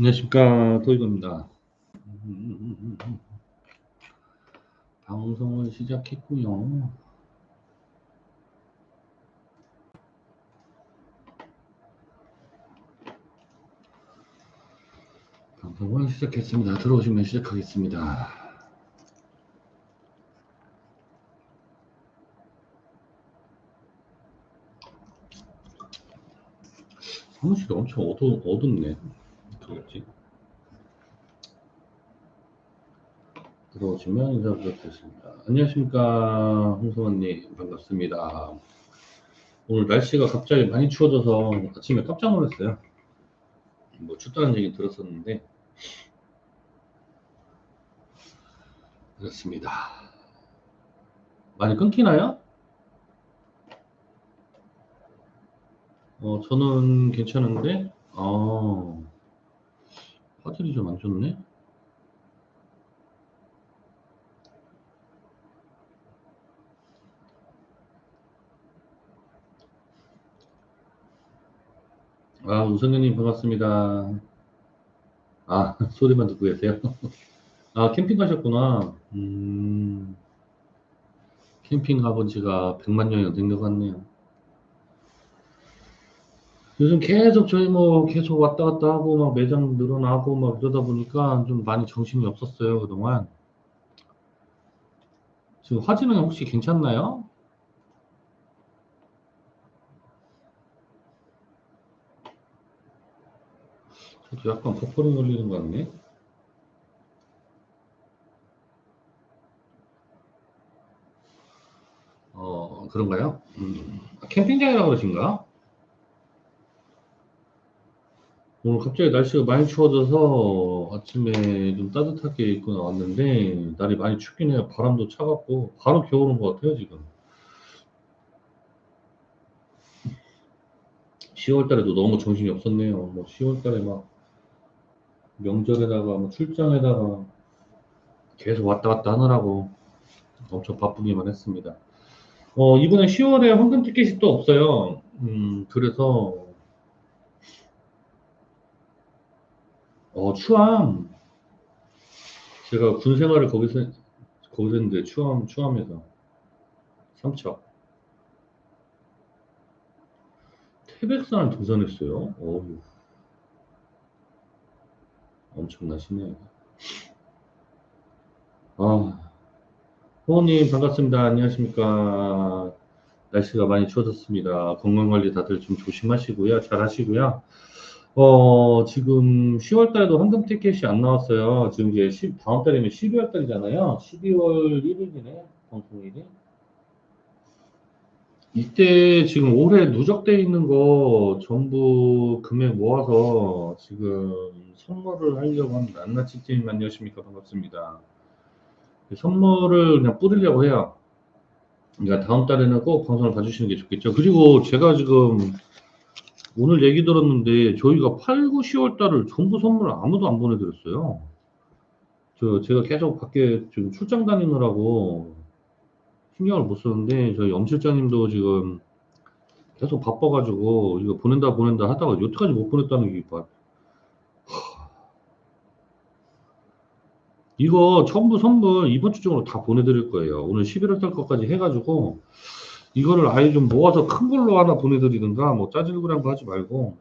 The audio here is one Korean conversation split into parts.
안녕하십니까 도이도입니다. 방송을 시작했고요. 방송을 시작했습니다. 들어오시면 시작하겠습니다. 사무실이 엄청 어두, 어둡네. 그렇지. 들어오시면 인사 부탁드리겠습니다. 안녕하십니까. 홍성원님, 반갑습니다. 오늘 날씨가 갑자기 많이 추워져서 아침에 깜짝 놀랐어요. 뭐 춥다는 얘기 들었었는데, 그렇습니다. 많이 끊기나요? 어, 저는 괜찮은데, 어, 화질이 좀 안 좋네? 아, 우성현님 반갑습니다. 아, 소리만 듣고 계세요? 아, 캠핑 가셨구나. 음, 캠핑 가본 지가 100만 년이 된것 같네요. 요즘 계속 저희 뭐 계속 왔다 갔다 하고 막 매장 늘어나고 막 이러다 보니까 좀 많이 정신이 없었어요, 그동안. 지금 화질은 혹시 괜찮나요? 저도 약간 버퍼링 걸리는 것 같네. 어, 그런가요? 음, 아, 캠핑장이라고 그러신가? 오늘 갑자기 날씨가 많이 추워져서 아침에 좀 따뜻하게 입고 나왔는데 날이 많이 춥긴 해요. 바람도 차갑고 바로 겨울 온 것 같아요, 지금. 10월 달에도 너무 정신이 없었네요. 뭐 10월 달에 막 명절에다가 뭐 출장에다가 계속 왔다 갔다 하느라고 엄청 바쁘기만 했습니다. 어, 이번에 10월에 황금 티켓이 또 없어요. 음, 그래서 어, 추암. 제가 군 생활을 거기서 거기서 했는데 추암 추암에서 삼척 태백산을 등산했어요. 어우, 엄청나시네요. 아, 호호님 반갑습니다. 안녕하십니까. 날씨가 많이 추워졌습니다. 건강 관리 다들 좀 조심하시고요. 잘 하시고요. 어, 지금 10월 달에도 황금 티켓이 안 나왔어요. 지금 이제 10, 다음 달이면 12월 달이잖아요. 12월 1일이네, 방송일이. 이때 지금 올해 누적돼 있는 거 전부 금액 모아서 지금 선물을 하려고 합니다. 안나치팀 안녕하십니까? 반갑습니다. 선물을 그냥 뿌리려고 해요. 그러니까 다음 달에는 꼭 방송을 봐주시는 게 좋겠죠. 그리고 제가 지금 오늘 얘기 들었는데 저희가 8, 9, 10월 달을 전부 선물을 아무도 안 보내드렸어요. 저 제가 계속 밖에 지금 출장 다니느라고 신경을 못 썼는데 저희 엄 실장님도 지금 계속 바빠가지고 이거 보낸다 보낸다 하다가 여태까지 못 보냈다는 게 봐. 이거 전부 선물 이번 주 중으로 다 보내드릴 거예요. 오늘 11월 달 것까지 해가지고 이거를 아예 좀 모아서 큰 걸로 하나 보내드리든가 뭐 짜질구랑 거 하지 말고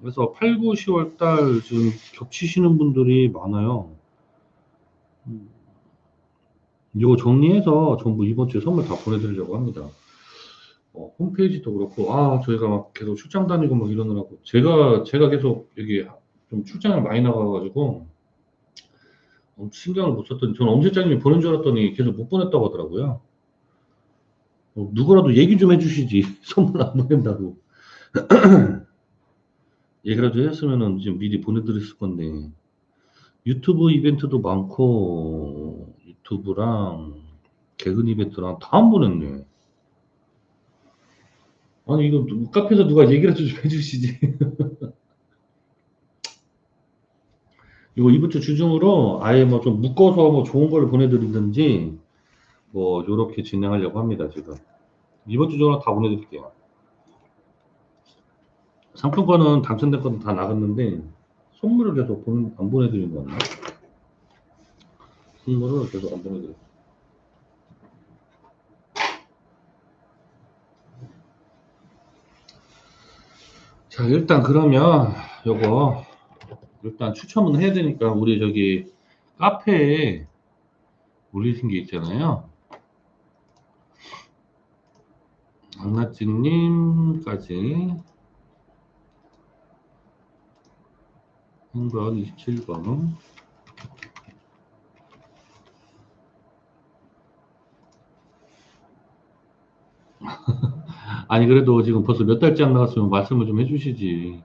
그래서 8, 9, 10월 달 지금 겹치시는 분들이 많아요. 음, 이거 정리해서 전부 이번 주에 선물 다 보내드리려고 합니다. 어, 홈페이지도 그렇고 아 저희가 막 계속 출장 다니고 막 이러느라고 제가 제가 계속 여기 좀 출장을 많이 나가가지고 어, 신경을 못 썼더니 저는 엄 실장님이 보낸 줄 알았더니 계속 못 보냈다고 하더라고요. 어, 누구라도 얘기 좀 해주시지 선물 안 보낸다고 얘기라도 했으면은 지금 미리 보내드렸을 건데 유튜브 이벤트도 많고 유튜브랑 개근 이벤트랑 다 안 보냈네. 아니 이거 누- 카페에서 누가 얘기라도 좀 해주시지. 이거 이번 주 주중으로 아예 뭐 좀 묶어서 뭐 좋은 걸 보내드리든지 뭐 요렇게 진행하려고 합니다 지금. 이번 주 중으로 다 보내드릴게요. 상품권은 당첨된 거는 다 나갔는데 선물을 계속 본- 안 보내드린 거 같나? 선물을 계속 안 보내드린 자, 일단 그러면 요거 일단 추첨은 해야 되니까 우리 저기 카페에 올리신 게 있잖아요. 안나찌님까지 한번 27번 아니 그래도 지금 벌써 몇 달째 안 나갔으면 말씀을 좀 해주시지.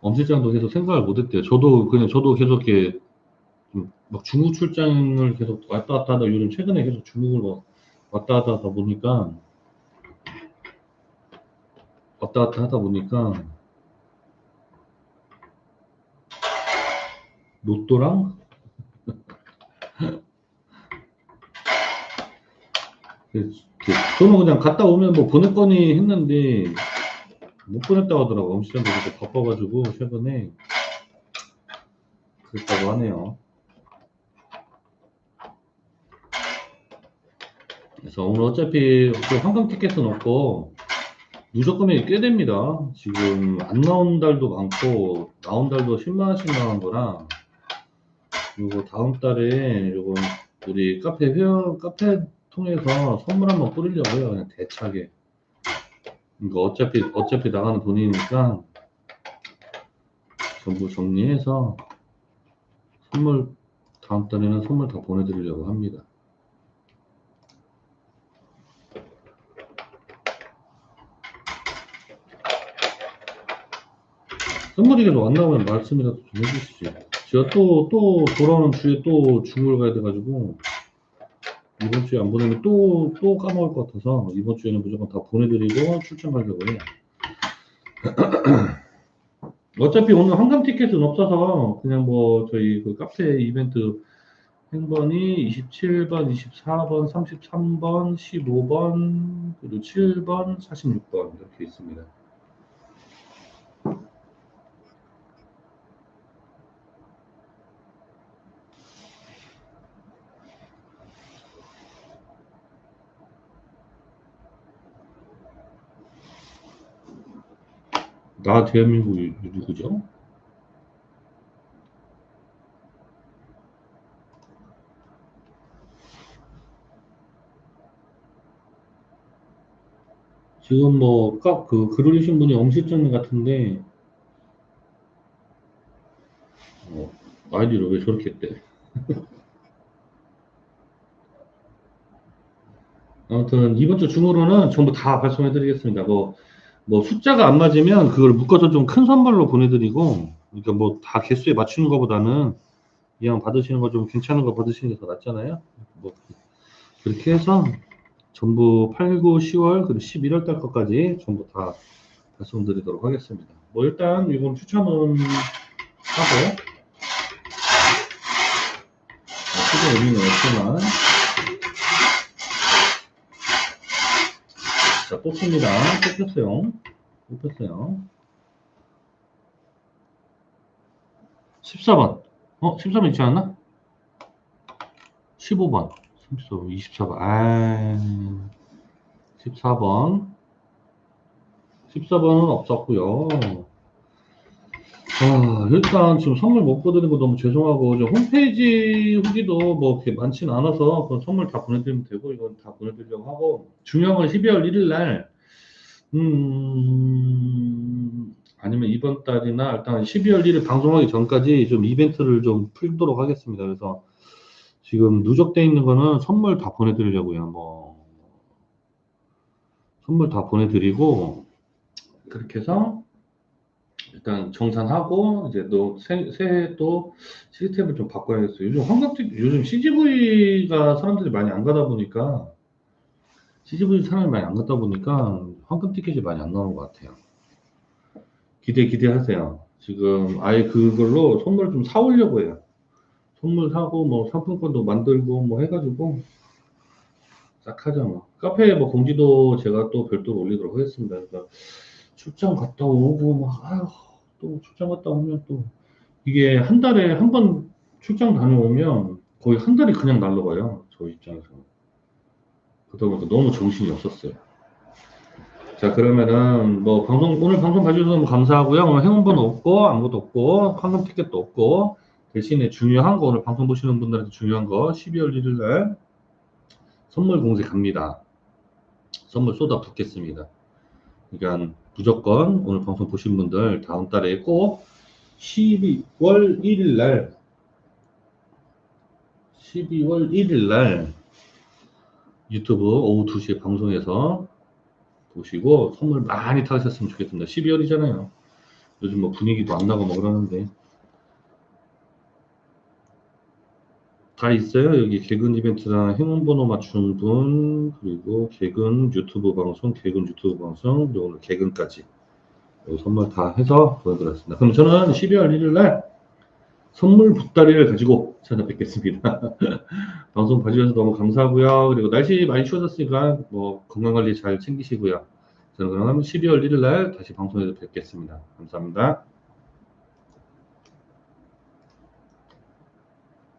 엄실장도 계속 생각을 못했대요. 저도 그냥 저도 계속 이렇게 좀막 중국 출장을 계속 왔다 갔다 하다 요즘 최근에 계속 중국을 막 왔다 갔다 하다 보니까 왔다 갔다 하다 보니까 로또랑? 그- 그- 저는 그냥 갔다 오면 뭐 보낼 거니 했는데 못 보냈다고 하더라고. 엄시장도 그렇게 바빠가지고 최근에 그랬다고 하네요. 그래서 오늘 어차피 그 한강 티켓은 없고 누적금액이 꽤 됩니다. 지금 안 나온 달도 많고 나온 달도 10만 원씩 나온 거라 그리고 다음 달에 요거 우리 카페 회원 카페 통해서 선물 한번 뿌리려고요. 그냥 대차게. 그러니까 어차피 어차피 나가는 돈이니까 전부 정리해서 선물 다음 달에는 선물 다 보내드리려고 합니다. 선물이 계속 안 나오면 말씀이라도 좀 해주시지. 제가 또, 또 돌아오는 주에 또 중국을 가야 돼가지고, 이번 주에 안 보내면 또, 또 까먹을 것 같아서, 이번 주에는 무조건 다 보내드리고 출장 해요. 어차피 오늘 한강 티켓은 없어서, 그냥 뭐, 저희 그 카페 이벤트 행번이 27번, 24번, 33번, 15번, 그리고 7번, 46번 이렇게 있습니다. 나 대한민국 이- 누구죠? 지금 뭐, 까, 그, 글 올리신 분이 엄실장님 같은데, 어, 아이디를 왜 저렇게 했대? 아무튼, 이번 주 중으로는 전부 다 발송해 드리겠습니다. 뭐, 뭐, 숫자가 안 맞으면 그걸 묶어서 좀 큰 선물로 보내드리고, 그러니까 뭐, 다 개수에 맞추는 것보다는, 그냥 받으시는 거 좀 괜찮은 거 받으시는 게 더 낫잖아요? 뭐, 그렇게 해서, 전부 8, 9, 10월, 그리고 11월 달 것까지 전부 다 발송드리도록 하겠습니다. 뭐, 일단, 이건 추첨은 하고, 크게 의미는 없지만, 자, 뽑습니다. 뽑혔어요. 뽑혔어요. 14번. 어, 13번 있지 않나? 15번. 34번, 24번. 아, 14번. 14번은 없었고요. 아, 일단 지금 선물 못 보내는 거 너무 죄송하고 저 홈페이지 후기도 뭐 이렇게 많지는 않아서 그 선물 다 보내드리면 되고 이건 다 보내드리려고 하고 중요한 건 12월 1일 날 음, 아니면 이번 달이나 일단 12월 1일 방송하기 전까지 좀 이벤트를 좀 풀도록 하겠습니다. 그래서 지금 누적돼 있는 거는 선물 다 보내드리려고요. 뭐 선물 다 보내드리고 그렇게 해서 일단 정산하고 이제 또 새, 새해 또 시스템을 좀 바꿔야겠어요. 요즘 한국tik 요즘 CGV가 사람들이 많이 안 가다 보니까 CGV 사람이 많이 안 갔다 보니까 황금 티켓이 많이 안 나오는 것 같아요. 기대 기대하세요. 지금 아예 그걸로 선물 좀 사오려고 해요. 선물 사고 뭐 상품권도 만들고 뭐 해가지고 싹 하자 뭐. 카페에 뭐 공지도 제가 또 별도로 올리도록 하겠습니다. 그러니까 출장 갔다 오고 막 아휴 또 출장 갔다 오면 또 이게 한 달에 한 번 출장 다녀오면 거의 한 달이 그냥 날라가요. 저 입장에서. 그러다 보니까 너무 정신이 없었어요. 자, 그러면은 뭐 방송 오늘 방송 봐주셔서 너무 감사하고요. 오늘 행운번호 없고 아무것도 없고 황금 티켓도 없고 대신에 중요한 거 오늘 방송 보시는 분들한테 중요한 거 12월 1일 날 선물 공세 갑니다. 선물 쏟아 붓겠습니다. 그러니까 무조건 오늘 방송 보신 분들 다음 달에 꼭 12월 1일 날 12월 1일 날 유튜브 오후 2시에 방송에서 보시고 선물 많이 타셨으면 좋겠습니다. 12월이잖아요. 요즘 뭐 분위기도 안 나고 뭐 그러는데 다 있어요. 여기 개근 이벤트랑 행운번호 맞춘 분 그리고 개근 유튜브 방송, 개근 유튜브 방송 그리고 오늘 개근까지 선물 다 해서 보여드렸습니다. 그럼 저는 12월 1일 날 선물 보따리를 가지고 찾아뵙겠습니다. 방송 봐주셔서 너무 감사하고요. 그리고 날씨 많이 추워졌으니까 뭐 건강 관리 잘 챙기시고요. 저는 그럼 12월 1일 날 다시 방송에서 뵙겠습니다. 감사합니다.